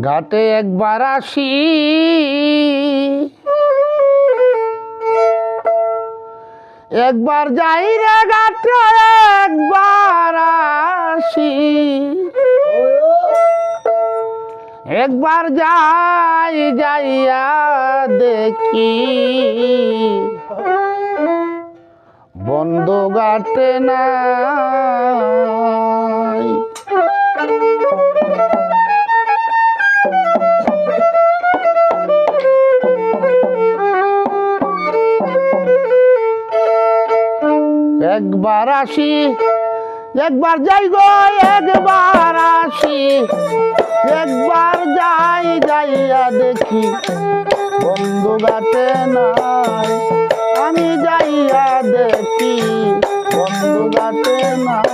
ঘাটে একবার আসি। একবার যাই রে ঘাটে একবার আসি। একবার যাই, যাইয়া দেখি। বন্ধ ঘাটে নাই আসি, একবার যাই গো, একবার আসি। একবার যাই, যাইয়া দেখি, বন্ধু গাতে নাই, আমি যাইয়া দেখি, বন্ধু গাতে নাই।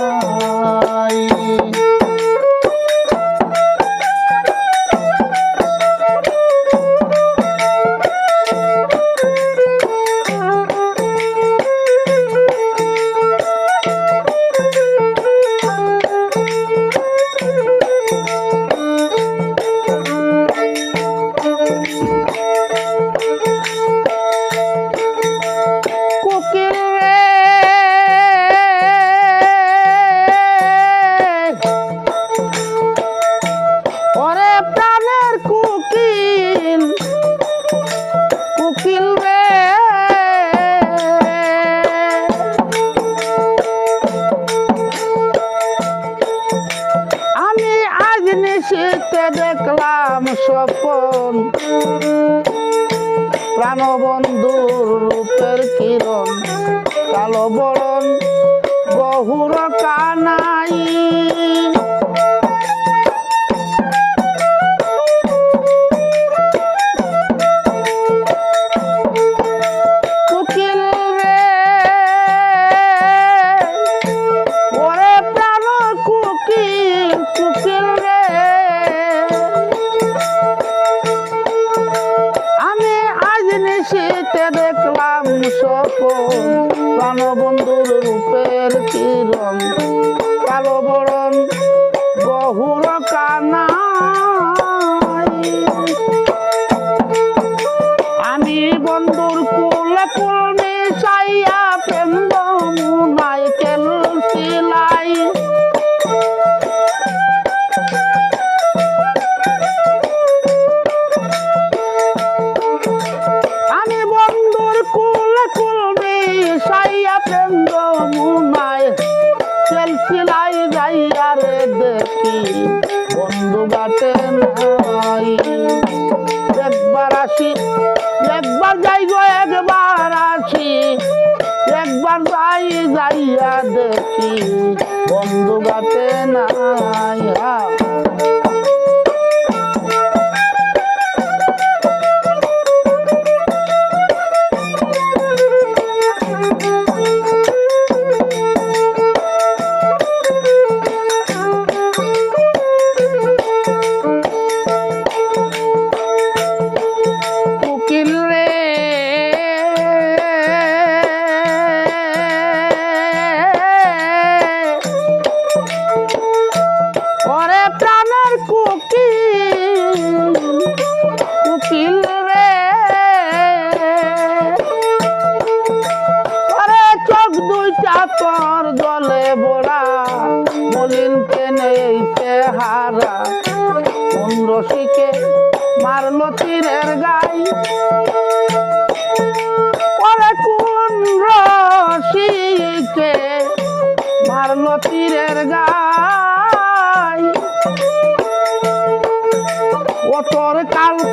দেখলাম স্বপন। প্রাণবন্ধুর রূপের কিরণ কালো বরণ বহুর কানাই। যাইয়া দেখি বন্ধু গাতে নাই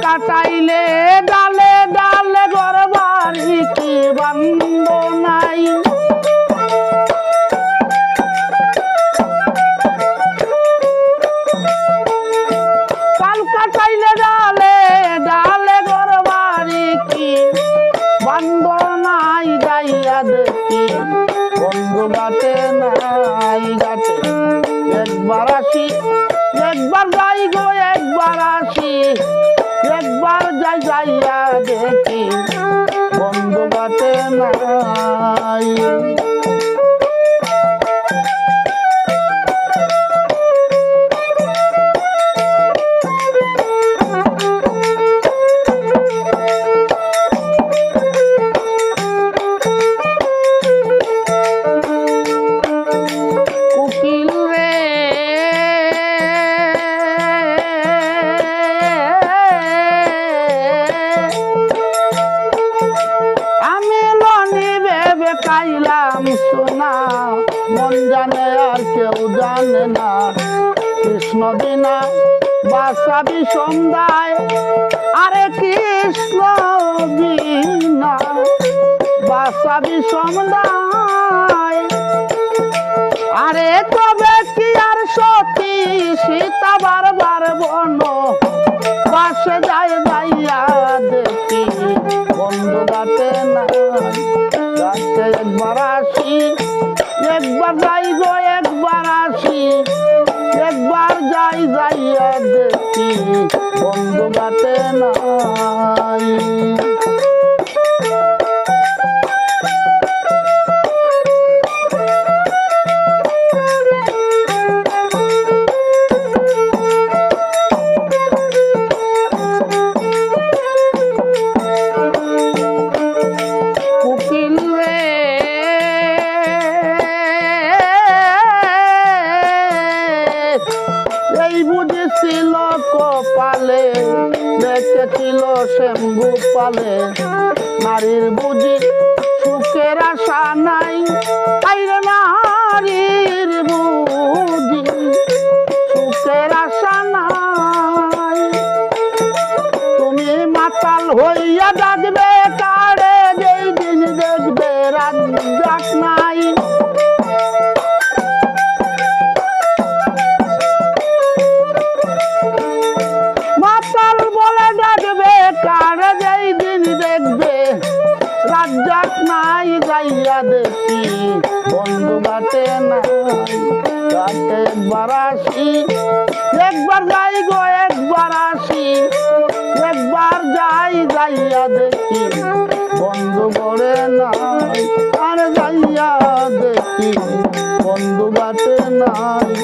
কাটাইলে ডালে ডালে ঘর বাড়ি কি বান্ধ নাই? কাল কাটাইলে ডালে ডালে ঘর বাড়ি কি নাই? যাইয়া দেখি বন্ধু নাই গাতে একবার আসি যাইয়া দেখি কৃষ্ণ বিনা বাসাবি সন্ধ্যায়, আরে কৃষ্ণ বিনা বাসাবি সন্ধ্যায়। আরে তবে কি আর সতী সীতা বারবার বন? পাশে যায় যাইয়া দেখি বন্ধু গাতে যাইয়া দেখি বন্ধু গাতে নাই। বুঝেছিল কপালে দেখেছিল শ্যাম্বু পালে নারীর বুঝি সুখের আশা নাই আইরে নারীর একবার আসি, একবার যাই গো, একবার আসি। একবার যাই, যাইয়া দেখি। বন্ধু করে নাই, আর যাইয়া দেখি। বন্ধু বাটে নাই